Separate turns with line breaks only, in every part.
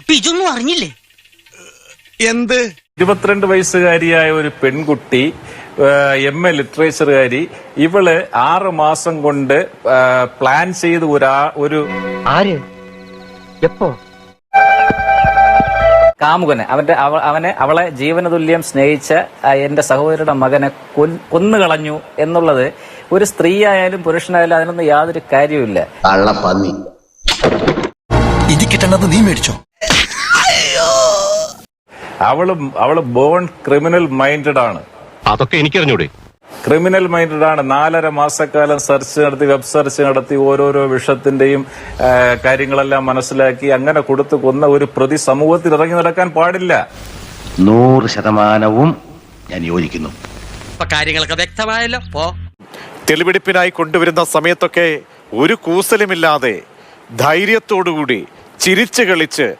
അപ്പൊ ഇതൊന്നും അറിഞ്ഞില്ലേ?
എന്ത്?
ഇരുപത്തിരണ്ട് വയസ്സുകാരിയായ ഒരു പെൺകുട്ടി എം എ ലിറ്ററേച്ചറുകാരി ഇവൾ ആറ് മാസം കൊണ്ട് പ്ലാൻ ചെയ്ത് ഒരാ ഒരു
ആര്? എപ്പോ?
കാമുകന് അവന്റെ അവനെ അവളെ ജീവനതുല്യം സ്നേഹിച്ച എന്റെ സഹോദരിയുടെ മകനെ കൊന്നുകളഞ്ഞു എന്നുള്ളത് ഒരു സ്ത്രീയായാലും പുരുഷനായാലും അതിനൊന്നും യാതൊരു കാര്യവുമില്ല.
കള്ളപ്പന്നി.
ഇതി കിട്ടണത് നീ മേടിച്ചോ?
അവൾ അവൾ ബോൺ ക്രിമിനൽ മൈൻഡഡ് ആണ്.
അതൊക്കെ എനിക്കറിഞ്ഞൂടെ.
ക്രിമിനൽ മൈൻഡഡ് ആണ്. നാലര മാസക്കാലം സെർച്ച് നടത്തി വെബ് സെർച്ച് നടത്തി ഓരോരോ വിഷത്തിന്റെയും കാര്യങ്ങളെല്ലാം മനസ്സിലാക്കി അങ്ങനെ കൊടുത്തു കൊന്ന ഒരു പ്രതി സമൂഹത്തിൽ ഇറങ്ങി നടക്കാൻ പാടില്ല.
നൂറ് ശതമാനവും ഞാൻ യോജിക്കുന്നു.
കാര്യങ്ങളൊക്കെ വ്യക്തമായല്ലോ. പോ.
തെളിവെടുപ്പിനായി കൊണ്ടുവരുന്ന സമയത്തൊക്കെ ഒരു കൂസലുമില്ലാതെ ധൈര്യത്തോടുകൂടി ചിരിച്ചു കളിച്ച്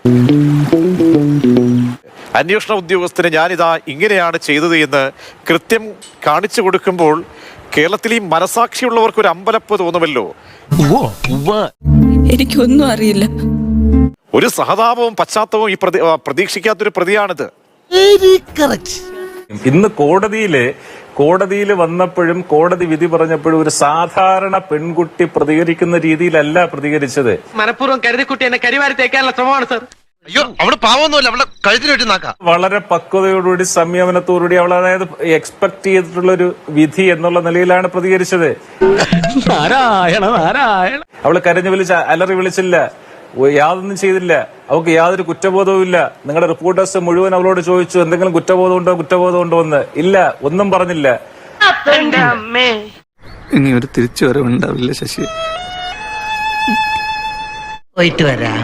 അന്വേഷണ ഉദ്യോഗസ്ഥന് ഞാനിതാ ഇങ്ങനെയാണ് ചെയ്തത് എന്ന് കൃത്യം കാണിച്ചു കൊടുക്കുമ്പോൾ കേരളത്തിൽ ഈ മനസാക്ഷിയുള്ളവർക്ക് ഒരു അമ്പലപ്പ് തോന്നുമല്ലോ.
എനിക്കൊന്നും അറിയില്ല.
ഒരു സഹതാപവും പശ്ചാത്തലവും ഈ പ്രതി പ്രതീക്ഷിക്കാത്തൊരു പ്രതിയാണിത്.
ഇന്ന് കോടതിയിൽ കോടതിയിൽ വന്നപ്പോഴും കോടതി വിധി പറഞ്ഞപ്പോഴും ഒരു സാധാരണ പെൺകുട്ടി പ്രതികരിക്കുന്ന രീതിയിലല്ല പ്രതികരിച്ചത്.
മനഃപൂർവം കരുതിക്കുട്ടി എന്നെ കരിവാരി തേക്കാനുള്ള ശ്രമമാണ് സർ.
അയ്യോ അവൾ പാവൊന്നുമല്ല അവളെ കഴുത്തിന് വെട്ടി നാക്കാം.
വളരെ പക്വതയോടുകൂടി സംയമനത്തോടുകൂടി അവൾ അതായത് എക്സ്പെക്ട് ചെയ്തിട്ടുള്ള ഒരു വിധി എന്നുള്ള നിലയിലാണ് പ്രതികരിച്ചത്.
നാരായണ നാരായണ.
അവൾ കരഞ്ഞു വിളിച്ച അലറി വിളിച്ചില്ല. യാതൊന്നും ചെയ്തില്ല. അവൾക്ക് യാതൊരു കുറ്റബോധവും ഇല്ല. നിങ്ങളുടെ റിപ്പോർട്ടേഴ്സ് മുഴുവൻ അവളോട് ചോദിച്ചു എന്തെങ്കിലും കുറ്റബോധം ഉണ്ടോ കുറ്റബോധം ഉണ്ടോ എന്ന്. ഇല്ല ഒന്നും പറഞ്ഞില്ല.
ഇനി ഒരു തിരിച്ചു വരവുണ്ടാവില്ല ശശി
പോയിട്ട് വരാം.